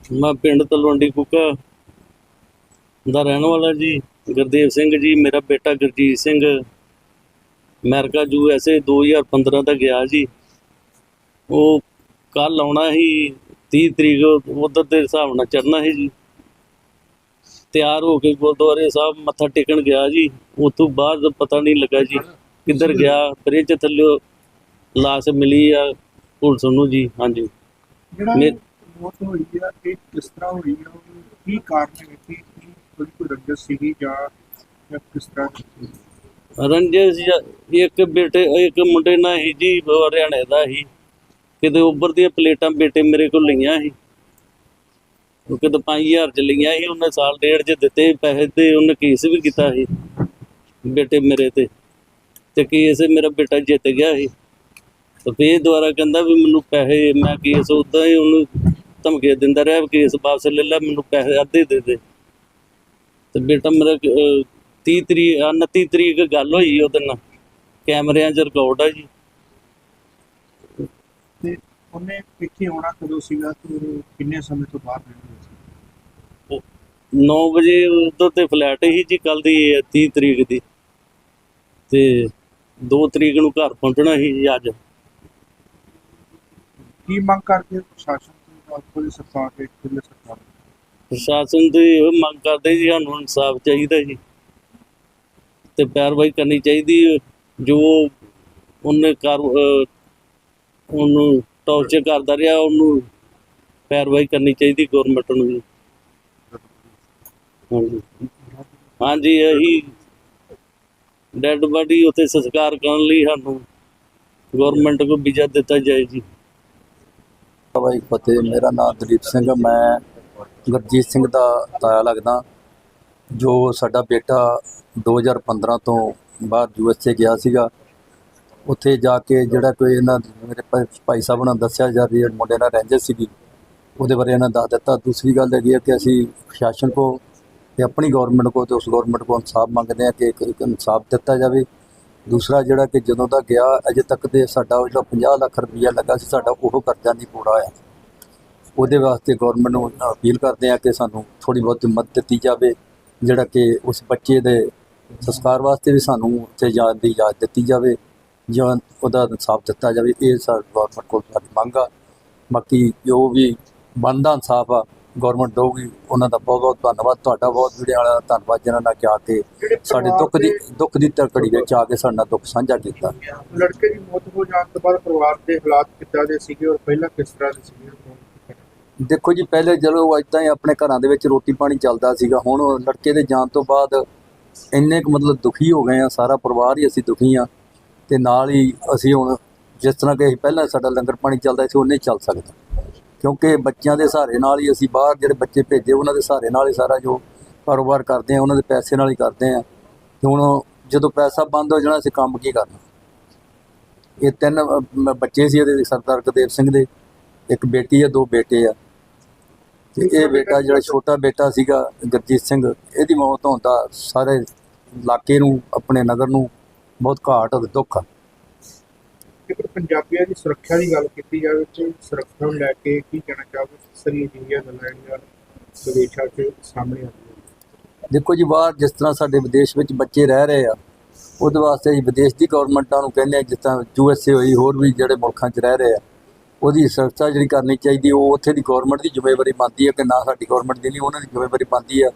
ਮੈਂ ਪਿੰਡ ਤਲਵੰਡੀ ਕੁੱਕਾ ਦਾ ਰਹਿਣ ਵਾਲਾ ਜੀ ਗੁਰਦੇਵ ਸਿੰਘ ਜੀ ਮੇਰਾ ਬੇਟਾ Gurjeet Singh. America U S A 2015 ਦਾ ਗਿਆ ਜੀ। ਉਹ ਕੱਲ ਆਉਣਾ ਸੀ 30 ਤਰੀਕ ਉਧਰ ਦੇ ਹਿਸਾਬ ਨਾਲ ਚੜਨਾ ਸੀ ਜੀ। ਤਿਆਰ ਹੋ ਕੇ ਗੁਰਦੁਆਰੇ ਸਾਹਿਬ ਮੱਥਾ ਟੇਕਣ ਗਿਆ ਜੀ। ਉਸ ਤੋਂ ਬਾਅਦ ਪਤਾ ਨਹੀਂ ਲੱਗਾ ਜੀ ਕਿੱਧਰ ਗਿਆ। ਬ੍ਰਿਜ ਥੱਲੇ ਲਾਸ਼ ਮਿਲੀ ਆ ਪੁਲਿਸ ਨੂੰ ਜੀ ਹਾਂਜੀ। ਜਿਹੜਾ ਮੌਤ ਹੋਈ ਆ ਇਹ ਕਿਸ ਤਰ੍ਹਾਂ ਹੋਈ ਆ, ਕੀ ਕਾਰਨ ਹੈ ਕਿ ਕੋਈ ਕੋਈ ਸੀਗੀ ਜਾਂ ਜਾਂ ਕਿਸ ਤਰ੍ਹਾਂ ਰੰਜਸ ਇੱਕ ਬੇਟੇ, ਇੱਕ ਮੁੰਡੇ ਨਾਲ ਹੀ ਜੀ ਹਰਿਆਣੇ ਦਾ ਹੀ। ਕਿਤੇ ਉੱਪਰ ਦੀਆਂ ਪਲੇਟਾਂ ਬੇਟੇ ਮੇਰੇ ਕੋਲ ਲਈਆਂ ਸੀ। ਉਹ ਕਿਤੇ 5000 ਚ ਲਈਆਂ ਸੀ, ਉਹਨੇ ਸਾਲ ਡੇਢ ਚ ਦਿੱਤੇ ਪੈਸੇ ਤੇ ਉਹਨੇ ਕੇਸ ਵੀ ਕੀਤਾ ਸੀ ਬੇਟੇ ਮੇਰੇ ਤੇ। ਤੇ ਕੇਸ ਮੇਰਾ ਬੇਟਾ ਜਿੱਤ ਗਿਆ ਸੀ। ਤੇ ਫੇਰ ਦੁਬਾਰਾ ਕਹਿੰਦਾ ਵੀ ਮੈਨੂੰ ਪੈਸੇ, ਮੈਂ ਕੇਸ ਉਦਾਂ ਹੀ ਉਹਨੂੰ ਧਮਕੀਆਂ ਦਿੰਦਾ ਰਿਹਾ ਕੇਸ ਵਾਪਸ ਲੈ ਲੈ ਮੈਨੂੰ ਪੈਸੇ ਅੱਧੇ ਦੇ ਦੇ। ਤੇ ਬੇਟਾ ਮੇਰਾ ਅਹ, 30 ਤਰੀਕ 29 ਤਰੀਕ ਗੱਲ ਹੋਈ ਉਹਦੇ ਨਾਲ। ਕੈਮਰਿਆਂ 'ਚ ਰਿਕਾਰਡ ਆ ਜੀ। ਤੇ ਉਹਨੇ ਇੱਥੇ ਆਉਣਾ ਕਦੋਂ ਸੀਗਾ ਤੇ ਕਿੰਨੇ ਸਮੇਂ ਤੋਂ ਬਾਹਰ ਰਹਿੰਦੇ ਸੀ? 9 ਵਜੇ ਉਧਰ ਤੇ ਫਲੈਟ ਹੀ ਜੀ ਕੱਲ ਦੀ 30 ਤਰੀਕ ਦੀ। ਤੇ 2 ਤਰੀਕ ਨੂੰ ਘਰ ਪਹੁੰਚਣਾ ਸੀ ਜੀ ਅੱਜ। ਕੀ ਮੰਗ ਕਰਦੇ ਪ੍ਰਸ਼ਾਸਨ ਤੋਂ ਜਾਂ ਸਰਕਾਰ ਦੇ ਕਿਲੇ ਸਰਕਾਰ? ਪ੍ਰਸ਼ਾਸਨ ਤੋਂ ਇਹ ਮੰਗ ਕਰਦੇ ਜੀ, ਸਾਨੂੰ ਇਨਸਾਫ ਚਾਹੀਦਾ ਜੀ। ਤੇ ਪੈਰਵਾਈ ਕਰਨੀ ਚਾਹੀਦੀ ਹੈ। ਜੋ ਉਹਨੇ ਕਰ ਉਹਨੂੰ ਟੌਰਚਰ ਕਰਦਾ ਰਿਹਾ, ਉਹਨੂੰ ਪੈਰਵਾਈ ਕਰਨੀ ਚਾਹੀਦੀ ਗਵਰਨਮੈਂਟ ਨੂੰ ਜੀ। ਹਾਂਜੀ। ਹਾਂਜੀ, ਇਹੀ ਡੈਡ ਬਾਡੀ ਉੱਥੇ ਸੰਸਕਾਰ ਕਰਨ ਲਈ ਸਾਨੂੰ ਗਵਰਨਮੈਂਟ ਕੋ ਵੀਜ਼ਾ ਦਿੱਤਾ ਜਾਏ ਜੀ। ਭਾਈ ਫਤਿਹ। ਮੇਰਾ ਨਾਮ ਦਲੀਪ ਸਿੰਘ ਮੈਂ ਗੁਰਜੀਤ ਸਿੰਘ ਦਾ ਤਾਇਆ ਲੱਗਦਾ। ਜੋ ਸਾਡਾ ਬੇਟਾ 2015 ਤੋਂ ਬਾਹਰ ਯੂਐਸਏ ਗਿਆ ਸੀਗਾ, ਉੱਥੇ ਜਾ ਕੇ ਜਿਹੜਾ ਕੋਈ ਇਹਨਾਂ ਮੇਰੇ ਭਾਈ ਸਾਹਿਬ ਨੇ ਦੱਸਿਆ ਜਾ ਰਹੀ ਮੁੰਡੇ ਨਾਲ ਰੰਜਿਸ਼ ਸੀਗੀ, ਉਹਦੇ ਬਾਰੇ ਇਹਨਾਂ ਦੱਸ ਦਿੱਤਾ। ਦੂਸਰੀ ਗੱਲ ਹੈਗੀ ਹੈ ਕਿ ਅਸੀਂ ਪ੍ਰਸ਼ਾਸਨ ਕੋ ਤੇ ਆਪਣੀ ਗਵਰਨਮੈਂਟ ਕੋ ਤੇ ਉਸ ਗਵਰਨਮੈਂਟ ਕੋ ਇਨਸਾਫ ਮੰਗਦੇ ਹਾਂ ਕਿ ਇੱਕ ਇੱਕ ਇਨਸਾਫ ਦਿੱਤਾ ਜਾਵੇ। ਦੂਸਰਾ ਜਿਹੜਾ ਕਿ ਜਦੋਂ ਦਾ ਗਿਆ, ਅਜੇ ਤੱਕ ਦੇ ਸਾਡਾ ਉਹ ਜਿਹੜਾ 50 ਲੱਖ ਰੁਪਈਆ ਲੱਗਾ ਸੀ, ਸਾਡਾ ਉਹ ਕਰਜ਼ਾ ਨਹੀਂ ਪੂਰਾ ਹੋਇਆ। ਉਹਦੇ ਵਾਸਤੇ ਗਵਰਨਮੈਂਟ ਨੂੰ ਅਪੀਲ ਕਰਦੇ ਆ ਕਿ ਸਾਨੂੰ ਥੋੜੀ ਬਹੁਤ ਮਦਦ ਦਿੱਤੀ ਜਾਵੇ, ਜਿਹੜਾ ਕਿ ਉਸ ਬੱਚੇ ਦੇ ਸੰਸਕਾਰ ਵਾਸਤੇ ਵੀ ਸਾਨੂੰ ਉੱਥੇ ਜਾਣ ਦੀ ਇਜਾਜ਼ਤ ਦਿੱਤੀ ਜਾਵੇ, ਜਾਂ ਉਹਦਾ ਇਨਸਾਫ ਦਿੱਤਾ ਜਾਵੇ। ਇਹ ਸਾਡੀ ਗਵਰਨਮੈਂਟ ਕੋਲ ਸਾਡੀ ਮੰਗ ਆ। ਬਾਕੀ ਜੋ ਵੀ ਬਣਦਾ ਇਨਸਾਫ ਆ ਗਵਰਨਮੈਂਟ ਦਊਗੀ ਉਹਨਾਂ ਦਾ ਬਹੁਤ ਬਹੁਤ ਧੰਨਵਾਦ ਤੁਹਾਡਾ ਬਹੁਤ ਵੀਡੀਓ ਵਾਲਾ ਧੰਨਵਾਦ ਜਿਨ੍ਹਾਂ ਨੇ ਆ ਕੇ ਸਾਡੇ ਦੁੱਖ ਦੀ ਦੁੱਖ ਦੀ ਤੜਕੜੀ ਵਿੱਚ ਆ ਕੇ ਸਾਡੇ ਦੁੱਖ ਸਾਂਝਾ ਕੀਤਾ। ਲੜਕੇ ਦੀ ਮੌਤ ਹੋ ਜਾਣ ਤੋਂ ਬਾਅਦ ਪਰਿਵਾਰ ਦੇ ਹਾਲਾਤ ਕਿੱਦਾਂ ਦੇ ਸੀਗੇ ਔਰ ਪਹਿਲਾਂ ਕਿਸ ਤਰ੍ਹਾਂ ਦੇ ਸੀਗੇ? ਦੇਖੋ ਜੀ ਪਹਿਲੇ ਜਦੋਂ ਇਦਾਂ ਹੀ ਆਪਣੇ ਘਰਾਂ ਦੇ ਵਿੱਚ ਰੋਟੀ ਪਾਣੀ ਚੱਲਦਾ ਸੀਗਾ ਹੁਣ ਲੜਕੇ ਦੇ ਜਾਣ ਤੋਂ ਬਾਅਦ ਇੰਨੇ ਕੁ ਮਤਲਬ ਦੁਖੀ ਹੋ ਗਏ ਆ ਸਾਰਾ ਪਰਿਵਾਰ ਹੀ ਅਸੀਂ ਦੁਖੀ ਆ ਤੇ ਨਾਲ ਹੀ ਅਸੀਂ ਹੁਣ ਜਿਸ ਤਰ੍ਹਾਂ ਕਿ ਅਸੀਂ ਪਹਿਲਾਂ ਸਾਡਾ ਲੰਗਰ ਪਾਣੀ ਚੱਲਦਾ ਸੀ ਉਹ ਨਹੀਂ ਚੱਲ ਸਕਦਾ। ਕਿਉਂਕਿ ਬੱਚਿਆਂ ਦੇ ਸਹਾਰੇ ਨਾਲ ਹੀ ਅਸੀਂ ਬਾਹਰ ਜਿਹੜੇ ਬੱਚੇ ਭੇਜੇ ਉਹਨਾਂ ਦੇ ਸਹਾਰੇ ਨਾਲ ਹੀ ਸਾਰਾ ਜੋ ਕਾਰੋਬਾਰ ਕਰਦੇ ਆ ਉਹਨਾਂ ਦੇ ਪੈਸੇ ਨਾਲ ਹੀ ਕਰਦੇ ਆ ਤੇ ਹੁਣ ਜਦੋਂ ਪੈਸਾ ਬੰਦ ਹੋ ਜਾਣਾ, ਅਸੀਂ ਕੰਮ ਕੀ ਕਰਨਾ? ਇਹ ਤਿੰਨ ਬੱਚੇ ਸੀ ਇਹਦੇ, ਸਰਦਾਰ ਗੁਰਦੇਵ ਸਿੰਘ ਦੇ, ਇੱਕ ਬੇਟੀ ਆ, ਦੋ ਬੇਟੇ ਆ। ਤੇ ਇਹ ਬੇਟਾ ਜਿਹੜਾ ਛੋਟਾ ਬੇਟਾ ਸੀਗਾ, ਗੁਰਜੀਤ ਸਿੰਘ, ਇਹਦੀ ਮੌਤ ਹੋਣ ਦਾ ਸਾਰੇ ਇਲਾਕੇ ਨੂੰ, ਆਪਣੇ ਨਗਰ ਨੂੰ ਬਹੁਤ ਘਾਟ ਅਤੇ ਦੁੱਖ ਆ। ਜੇਕਰ ਪੰਜਾਬੀਆਂ ਦੀ ਸੁਰੱਖਿਆ ਦੀ ਗੱਲ ਕੀਤੀ ਜਾਵੇ ਤਾਂ ਸੁਰੱਖਿਆ ਨੂੰ ਲੈ ਕੇ ਕੀ ਕਹਿਣਾ ਚਾਹੋਗੇ? ਸਰੀ ਜਿਹੀਆਂ ਗੱਲਾਂ ਜਿਹੜੀਆਂ ਵਿਦੇਸ਼ਾਂ 'ਚ ਸਾਹਮਣੇ ਆਉਂਦੀਆਂ ਦੇਖੋ ਜੀ, ਬਾਹਰ ਜਿਸ ਤਰ੍ਹਾਂ ਸਾਡੇ ਵਿਦੇਸ਼ ਵਿੱਚ ਬੱਚੇ ਰਹਿ ਰਹੇ ਆ, ਉਹਦੇ ਵਾਸਤੇ ਅਸੀਂ ਵਿਦੇਸ਼ ਦੀ ਗਵਰਨਮੈਂਟਾਂ ਨੂੰ ਕਹਿੰਦੇ ਆ ਜਿਸ ਤਰ੍ਹਾਂ ਯੂ ਐਸ ਏ ਹੋਈ, ਹੋਰ ਵੀ ਜਿਹੜੇ ਮੁਲਕਾਂ 'ਚ ਰਹਿ ਰਹੇ ਆ, ਉਹਦੀ ਸੁਰੱਖਿਆ ਜਿਹੜੀ ਕਰਨੀ ਚਾਹੀਦੀ ਉਹ ਉੱਥੇ ਦੀ ਗਵਰਨਮੈਂਟ ਦੀ ਜ਼ਿੰਮੇਵਾਰੀ ਬਣਦੀ ਹੈ ਕਿ ਨਾ ਸਾਡੀ ਗਵਰਨਮੈਂਟ ਦੀ ਨਹੀਂ, ਉਹਨਾਂ ਦੀ ਜ਼ਿੰਮੇਵਾਰੀ ਬਣਦੀ ਹੈ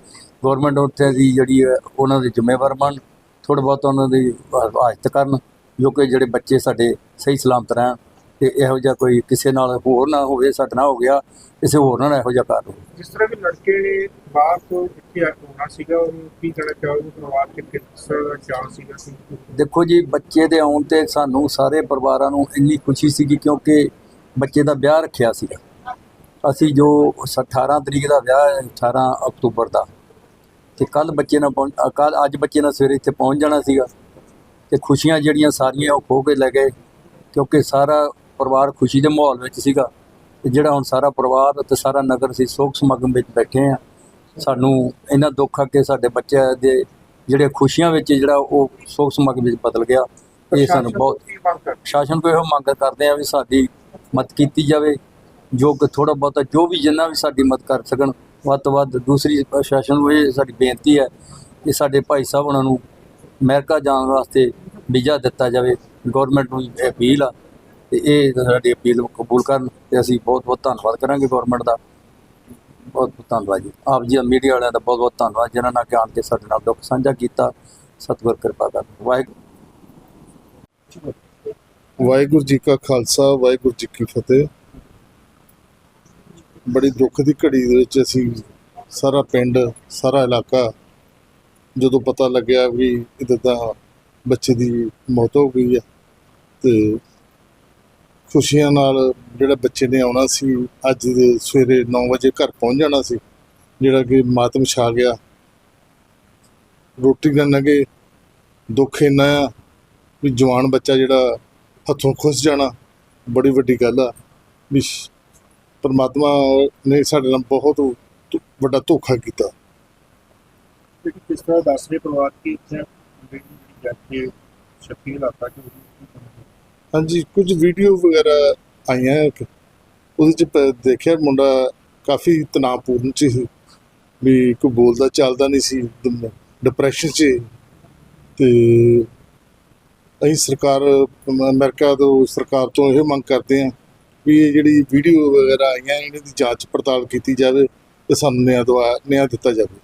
ਗਵਰਨਮੈਂਟ ਉੱਥੇ ਦੀ ਜਿਹੜੀ ਹੈ ਉਹਨਾਂ ਦੀ ਜ਼ਿੰਮੇਵਾਰ ਬਣ ਥੋੜ੍ਹਾ ਬਹੁਤ ਉਹਨਾਂ ਦੀ ਹਿਫਾਜ਼ਤ ਕਰਨ। ਜੋ ਕਿ ਜਿਹੜੇ ਬੱਚੇ ਸਾਡੇ ਸਹੀ ਸਲਾਮਤ ਰਹਿਣ ਤੇ ਇਹੋ ਜਿਹਾ ਕੋਈ ਕਿਸੇ ਨਾਲ ਹੋਰ ਨਾ ਹੋਵੇ ਸਾਡੇ ਨਾਲ ਹੋ ਗਿਆ ਕਿਸੇ ਹੋਰ ਨਾਲ ਇਹੋ ਜਿਹਾ ਕਰ ਹੋਵੇ। ਜਿਸ ਤਰ੍ਹਾਂ ਕਿ ਲੜਕੇ ਨੇ ਬਾਹਰ ਤੋਂ ਇੱਥੇ ਆਉਣਾ ਸੀਗਾ ਉਹਨੂੰ ਕੀ ਕਹਿਣਾ ਚਾਹੋਗੇ ਪਰਿਵਾਰ ਤੇ ਕਿਸ ਤਰ੍ਹਾਂ ਚਾਅ ਸੀਗਾ ਦੇਖੋ ਜੀ ਬੱਚੇ ਦੇ ਆਉਣ ਤੇ ਸਾਨੂੰ ਸਾਰੇ ਪਰਿਵਾਰਾਂ ਨੂੰ ਇੰਨੀ ਖੁਸ਼ੀ ਸੀਗੀ ਕਿਉਂਕਿ ਬੱਚੇ ਦਾ ਵਿਆਹ ਰੱਖਿਆ ਸੀਗਾ। ਅਸੀਂ ਜੋ 18 ਤਰੀਕ ਦਾ ਵਿਆਹ ਹੈ 18 ਅਕਤੂਬਰ ਦਾ ਤੇ ਕੱਲ ਬੱਚੇ ਨਾਲ ਕੱਲ ਅੱਜ ਬੱਚੇ ਨਾਲ ਸਵੇਰੇ ਇੱਥੇ ਪਹੁੰਚ ਜਾਣਾ ਸੀਗਾ। ਤੇ ਖੁਸ਼ੀਆਂ ਜਿਹੜੀਆਂ ਸਾਰੀਆਂ ਉਹ ਖੋ ਕੇ ਲੈ ਗਏ ਕਿਉਂਕਿ ਸਾਰਾ ਪਰਿਵਾਰ ਖੁਸ਼ੀ ਦੇ ਮਾਹੌਲ ਵਿੱਚ ਸੀਗਾ। ਤੇ ਜਿਹੜਾ ਹੁਣ ਸਾਰਾ ਪਰਿਵਾਰ ਤੇ ਸਾਰਾ ਨਗਰ ਸੀ ਸੋਗ ਸਮਾਗਮ ਵਿੱਚ ਬੈਠੇ ਆ ਸਾਨੂੰ ਇਹਨਾਂ ਦੁੱਖ ਕਿ ਸਾਡੇ ਬੱਚਿਆਂ ਦੇ ਜਿਹੜੇ ਖੁਸ਼ੀਆਂ ਵਿੱਚ ਜਿਹੜਾ ਉਹ ਸੋਗ ਸਮਾਗਮ ਵਿੱਚ ਬਦਲ ਗਿਆ। ਇਹ ਸਾਨੂੰ ਬਹੁਤ ਸ਼ਾਸਨ ਕੋਲ ਇਹੋ ਮੰਗ ਕਰਦੇ ਆ ਵੀ ਸਾਡੀ ਮਦਦ ਕੀਤੀ ਜਾਵੇ ਜੋ ਕਿ ਥੋੜਾ ਬਹੁਤਾ ਜੋ ਵੀ ਜਿੰਨਾ ਵੀ ਸਾਡੀ ਮਦਦ ਕਰ ਸਕਣ ਵੱਧ ਤੋਂ ਵੱਧ ਦੂਸਰੀ ਪ੍ਰਸ਼ਾਸਨ ਨੂੰ ਇਹ ਸਾਡੀ ਬੇਨਤੀ ਹੈ ਕਿ ਸਾਡੇ ਭਾਈ ਸਾਹਿਬ ਉਹਨਾਂ ਨੂੰ ਅਮਰੀਕਾ ਜਾਣ ਵਾਸਤੇ ਵੀਜ਼ਾ ਦਿੱਤਾ ਜਾਵੇ ਗਵਰਨਮੈਂਟ ਨੂੰ ਅਪੀਲ ਆ, ਤੇ ਇਹ ਸਾਡੀ ਅਪੀਲ ਨੂੰ ਕਬੂਲ ਕਰਨ ਤੇ ਅਸੀਂ ਬਹੁਤ ਬਹੁਤ ਧੰਨਵਾਦ ਕਰਾਂਗੇ ਗਵਰਨਮੈਂਟ ਦਾ। ਬਹੁਤ ਬਹੁਤ ਧੰਨਵਾਦ ਜੀ। ਆਪ ਜੀ ਮੀਡੀਆ ਵਾਲਿਆਂ ਦਾ ਬਹੁਤ ਬਹੁਤ ਧੰਨਵਾਦ, ਜਿਨ੍ਹਾਂ ਨੇ ਕਿ ਆਣ ਕੇ ਸਾਡੇ ਨਾਲ ਦੁੱਖ ਸਾਂਝਾ ਕੀਤਾ। ਸਤਿਗੁਰ ਕਿਰਪਾ ਕਰ ਵਾਹਿਗੁਰੂ। ਵਾਹਿਗੁਰੂ ਜੀ ਕਾ ਖਾਲਸਾ, ਵਾਹਿਗੁਰੂ ਜੀ ਕੀ ਫਤਿਹ। ਬੜੀ ਦੁੱਖ ਦੀ ਘੜੀ ਦੇ ਵਿੱਚ ਅਸੀਂ ਸਾਰਾ ਪਿੰਡ, ਸਾਰਾ ਇਲਾਕਾ ਜਦੋਂ ਪਤਾ ਲੱਗਿਆ ਵੀ ਇਹਦਾ ਦਾ ਬੱਚੇ ਦੀ ਮੌਤ ਹੋ ਗਈ ਹੈ ਤੇ ਖੁਸ਼ੀਆਂ ਨਾਲ ਜਿਹੜਾ ਬੱਚੇ ਨੇ ਆਉਣਾ ਸੀ, ਅੱਜ ਦੇ ਸਵੇਰੇ 9 ਵਜੇ ਘਰ ਪਹੁੰਚ ਜਾਣਾ ਸੀ, ਜਿਹੜਾ ਕਿ ਮਾਤਮ ਛਾ ਗਿਆ। ਰੋਟੀ ਨਾ ਲੱਗੇ ਦੁੱਖ ਇੰਨਾ ਆ ਵੀ ਜਵਾਨ ਬੱਚਾ ਜਿਹੜਾ ਹੱਥੋਂ ਖੁੱਸ ਜਾਣਾ ਬੜੀ ਵੱਡੀ ਗੱਲ ਆ। ਵੀ ਪਰਮਾਤਮਾ ਨੇ ਸਾਡੇ ਨਾਲ ਬਹੁਤ ਵੱਡਾ ਧੋਖਾ ਕੀਤਾ। ਕਿ ਕਿਸ ਤਰ੍ਹਾਂ ਦੱਸ ਰਹੇ ਪਰਿਵਾਰ ਕਿ ਇੱਥੇ ਜਾ ਕੇ ਸ਼ੱਕੀ ਇਲਾਕਾ ਚ ਹਾਂਜੀ, ਕੁਝ ਵੀਡੀਓ ਵਗੈਰਾ ਆਈਆਂ ਇੱਕ ਉਹਦੇ ਚ ਪ- ਦੇਖਿਆ ਮੁੰਡਾ ਕਾਫੀ ਤਣਾਅਪੂਰਨ ਚ ਸੀ ਵੀ ਕੋਈ ਬੋਲਦਾ ਚੱਲਦਾ ਨਹੀਂ ਸੀ ਡਿਪਰੈਸ਼ਨ ਚ ਸੀ। ਤੇ ਅਸੀਂ ਸਰਕਾਰ ਅਮ- ਅਮਰੀਕਾ ਤੋਂ ਸਰਕਾਰ ਤੋਂ ਇਹ ਮੰਗ ਕਰਦੇ ਹਾਂ ਵੀ ਇਹ ਜਿਹੜੀ ਵੀਡੀਓ ਵਗੈਰਾ ਆਈਆਂ, ਇਹਨਾਂ ਦੀ ਜਾਂਚ ਪੜਤਾਲ ਕੀਤੀ ਜਾਵੇ ਤੇ ਸਾਨੂੰ ਨਿਆਂ ਦਵਾ, ਨਿਆਂ ਦਿੱਤਾ ਜਾਵੇ